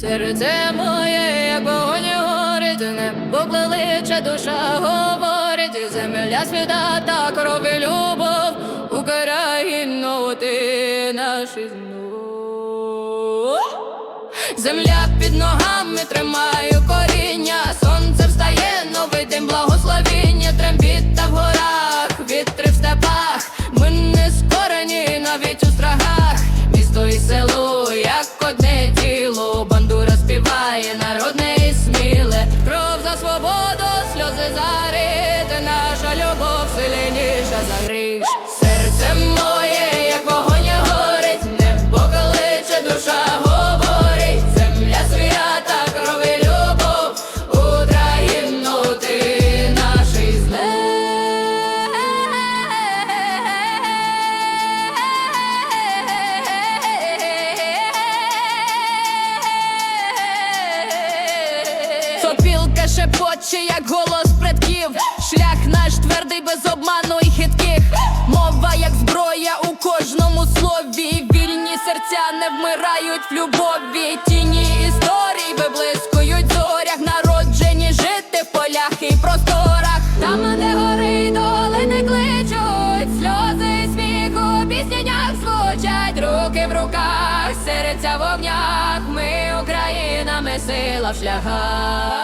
Серце моє, як вогонь горить, небо кличе, душа говорить, земля свята та кров і любов, Україно, ти наші знов. Земля під ногами тримаю коріння, сонце встає, новий день благо. Гріх. Серце моє, як вогонь горить, небо кличе, душа говорить, земля свята, кров і любов, Україно, ти наший зле. Сопілка шепоче, як голос предків, шлях наш твердий без обману слові. Вільні серця не вмирають в любові. Тіні історій виблискують зорях, народжені жити в полях і просторах. Там, де гори й долини кличуть, сльози і сміх у піснях звучать, руки в руках, серця в огнях. Ми Україна, ми сила в шляхах.